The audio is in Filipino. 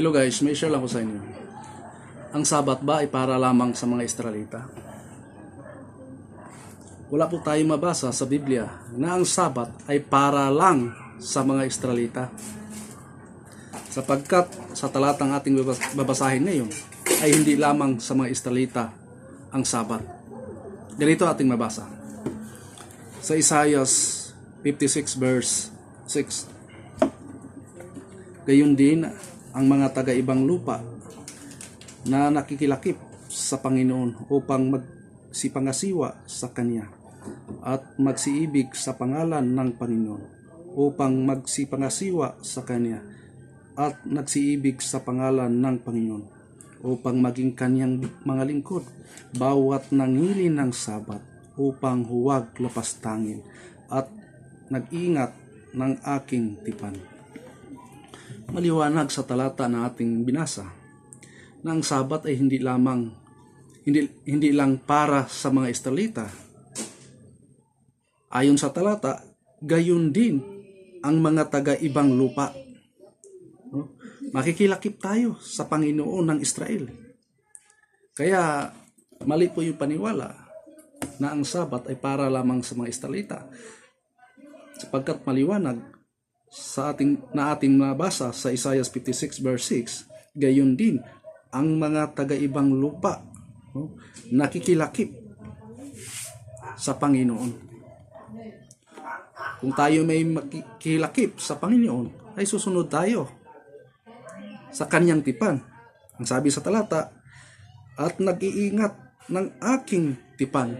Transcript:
Hello guys, may share lang ko sa inyo. Ang sabat ba ay para lamang sa mga Israelita? Wala po tayong mabasa sa Biblia na ang sabat ay para lang sa mga Israelita. Sapagkat sa talatang ating babas- babasahin ngayon ay hindi lamang sa mga Israelita ang sabat. Ganito ating mabasa. Sa Isaiah 56 verse 6. Gayon din ang mga taga-ibang lupa na nakikilakip sa Panginoon upang magsipangasiwa sa Kanya at magsiibig sa pangalan ng Panginoon upang magsipangasiwa sa Kanya at nagsiibig sa pangalan ng Panginoon upang maging Kanyang mga lingkod bawat nangili ng sabat upang huwag lapastangin at nag-ingat ng aking tipan maliwanag sa talata na ating binasa na ang sabat ay hindi lamang hindi, hindi lang para sa mga Israelita. Ayon sa talata, gayon din ang mga taga-ibang lupa. No? Makikilakip tayo sa Panginoon ng Israel. Kaya mali po yung paniwala na ang sabat ay para lamang sa mga Israelita. Sapagkat maliwanag sa ating na ating nabasa sa Isaiah 56 verse 6, gayon din ang mga taga-ibang lupa no, nakikilakip sa Panginoon. Kung tayo may makikilakip sa Panginoon, ay susunod tayo sa kanyang tipan. Ang sabi sa talata, at nag-iingat ng aking tipan